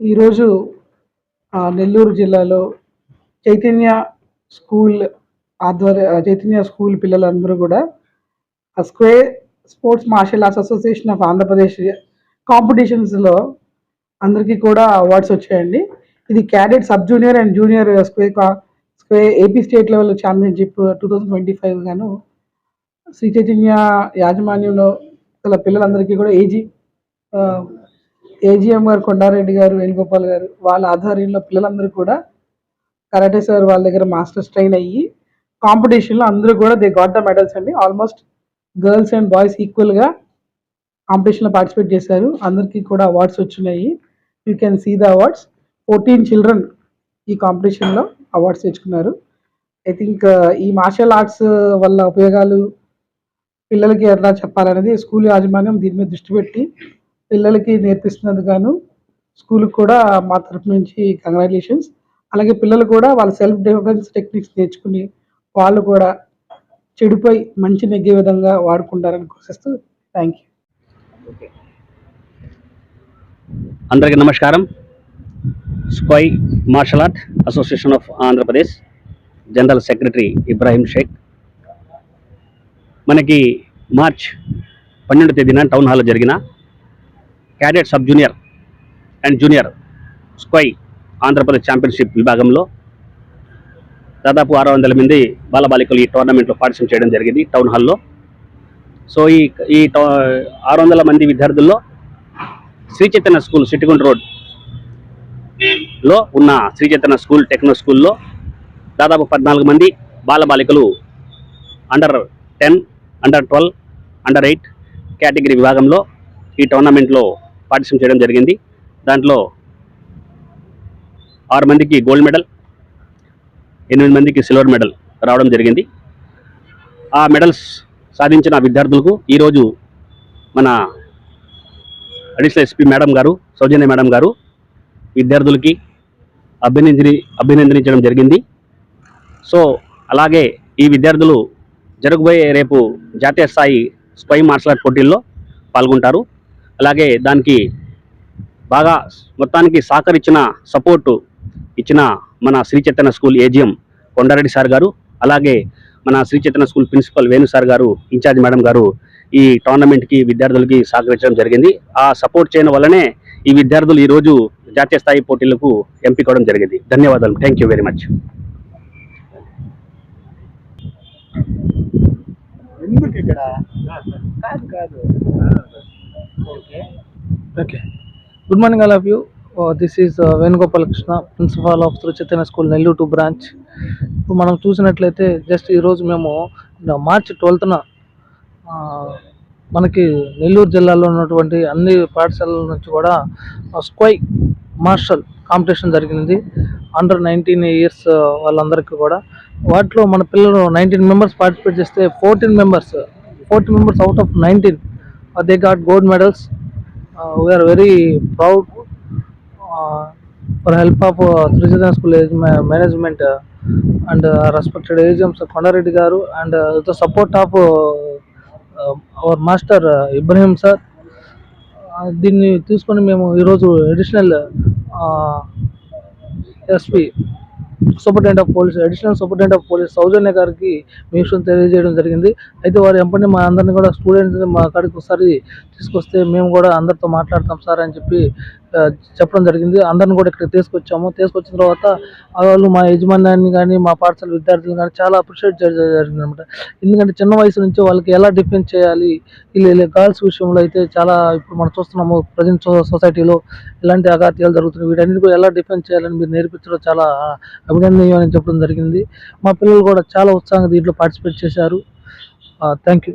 ఈరోజు నెల్లూరు జిల్లాలో చైతన్య స్కూల్ ఆధ్వర్య చైతన్య స్కూల్ పిల్లలందరూ కూడా ఆ square sports martial arts association of Andhra Pradesh కాంపిటీషన్స్లో అందరికీ కూడా అవార్డ్స్ వచ్చాయండి. ఇది cadet sub junior and junior square కా AP state level championship two thousand twenty five గాను శ్రీ చైతన్య యాజమాన్యంలో గల పిల్లలందరికీ కూడా ఏజీ ఏజీఎం గారు కొండారెడ్డి గారు వేణుగోపాల్ గారు వాళ్ళ ఆధ్వర్యంలో పిల్లలందరూ కూడా కరాటే సార్ వాళ్ళ దగ్గర మాస్టర్స్ ట్రైన్ అయ్యి కాంపిటీషన్లో అందరూ కూడా దే గాట్ ద మెడల్స్ అండి. ఆల్మోస్ట్ గర్ల్స్ అండ్ బాయ్స్ ఈక్వల్గా కాంపిటీషన్లో పార్టిసిపేట్ చేశారు. అందరికీ కూడా అవార్డ్స్ వచ్చినాయి. You can see the awards fourteen children ఈ కాంపిటీషన్లో అవార్డ్స్ తెచ్చుకున్నారు. ఐ థింక్ ఈ మార్షల్ ఆర్ట్స్ వల్ల ఉపయోగాలు పిల్లలకి ఎలా చెప్పాలనేది స్కూల్ యాజమాన్యం దీని మీద దృష్టి పెట్టి పిల్లలకి నేర్పిస్తున్నందుకు గాను స్కూల్కి కూడా మా తరఫు నుంచి కంగ్రాచులేషన్స్ అలాగే పిల్లలు కూడా వాళ్ళ సెల్ఫ్ డిఫెన్స్ టెక్నిక్స్ నేర్చుకుని వాళ్ళు కూడా చెడుపై మంచి నెగ్గే విధంగా వాడుకుంటారని కోసిస్తూ థ్యాంక్ యూ అందరికీ నమస్కారం. Sqay martial art association of Andhra Pradesh general secretary Ibrahim Shaik మనకి మార్చ్ పన్నెండు తేదీన టౌన్ హాల్లో జరిగిన cadet sub junior and junior Sqay Andhra Pradesh championship విభాగంలో దాదాపు ఆరు వందల మంది బాలబాలికలు ఈ టోర్నమెంట్లో పార్టిసిపేట్ చేయడం జరిగింది టౌన్ హాల్లో. సో ఈ ఈ ఆరు వందల మంది విద్యార్థుల్లో శ్రీ చైతన్య స్కూల్ సిటిగుండ్ రోడ్లో ఉన్న శ్రీ చైతన్య స్కూల్ టెక్నో స్కూల్లో దాదాపు పద్నాలుగు మంది బాలబాలికలు under ten under twelve under eight category విభాగంలో ఈ టోర్నమెంట్లో పార్టిసిపేట్ చేయడం జరిగింది. దాంట్లో ఆరు మందికి గోల్డ్ మెడల్ ఎనిమిది మందికి సిల్వర్ మెడల్ రావడం జరిగింది. ఆ మెడల్స్ సాధించిన విద్యార్థులకు ఈరోజు మన అడిషనల్ ఎస్పీ మేడం గారు సౌజన్య మేడం గారు విద్యార్థులకి అభినందించి అభినందించడం జరిగింది. సో అలాగే ఈ విద్యార్థులు జరగబోయే రేపు జాతీయ స్థాయి స్పై మార్షల్ ఆర్ట్ పోటీల్లో పాల్గొంటారు. అలాగే దానికి బాగా మొత్తానికి సహకరించిన సపోర్టు ఇచ్చిన మన Shri Chaitanya school AGM Kondareddy sir గారు అలాగే మన Shri Chaitanya school principal Venu sir గారు ఇన్ఛార్జ్ మేడం గారు ఈ టోర్నమెంట్కి విద్యార్థులకి సహకరించడం జరిగింది. ఆ సపోర్ట్ చేయడం వల్లనే ఈ విద్యార్థులు ఈరోజు జాతీయ స్థాయి పోటీలకు ఎంపిక అవడం జరిగింది. ధన్యవాదాలు. థ్యాంక్ యూ వెరీ మచ్ ఎందుకు ఇక్కడ కాదు కాదు. Okay. Okay. Good morning all of you. Uh, is is uh, principal of తిరుచైతన్య Chaitanya school Nellore two branch ఇప్పుడు మనం చూసినట్లయితే జస్ట్ ఈరోజు మేము మార్చి ట్వెల్త్న మనకి నెల్లూరు జిల్లాలో ఉన్నటువంటి అన్ని పాఠశాలల నుంచి కూడా స్క్వై మార్షల్ కాంపిటీషన్ జరిగింది. అండర్ నైన్టీన్ ఇయర్స్ వాళ్ళందరికీ కూడా. వాటిలో మన పిల్లలు నైన్టీన్ మెంబర్స్ పార్టిసిపేట్ చేస్తే fourteen members fourteen members out of nineteen they got gold medals. uh, we are very proud uh, for help of uh, Trijana School management uh, and uh, respected AGMs Kondareddy garu and uh, the support of uh, uh, our master uh, Ibrahim sir దీన్ని తీసుకొని మేము ఈరోజు additional S P superintendent of police additional superintendent of police Sowjanya గారికి మీ విషయం తెలియజేయడం జరిగింది. అయితే వారు ఎంపటి మా అందరిని కూడా స్టూడెంట్స్ మా కాడికి ఒకసారి తీసుకొస్తే మేము కూడా అందరితో మాట్లాడతాం సార్ అని చెప్పి చెప్పడం జరిగింది. అందరిని కూడా ఇక్కడ తీసుకొచ్చాము. తీసుకొచ్చిన తర్వాత వాళ్ళు మా యజమాన్యాన్ని కానీ మా పాఠశాల విద్యార్థులను కానీ చాలా అప్రిషియేట్ చేయడం జరిగింది అనమాట ఎందుకంటే చిన్న వయసు నుంచి వాళ్ళకి ఎలా డిఫెన్స్ చేయాలి వీళ్ళు గర్ల్స్ విషయంలో అయితే చాలా ఇప్పుడు మనం చూస్తున్నాము ప్రజెంట్ సొసైటీలో ఇలాంటి అఘాత్యాలు జరుగుతున్నాయి వీటన్నిటి కూడా ఎలా డిఫెన్స్ చేయాలని మీరు నేర్పించడం చాలా అభినందనీయం అని చెప్పడం జరిగింది. మా పిల్లలు కూడా చాలా ఉత్సాహంగా దీంట్లో పార్టిసిపేట్ చేశారు. Thank you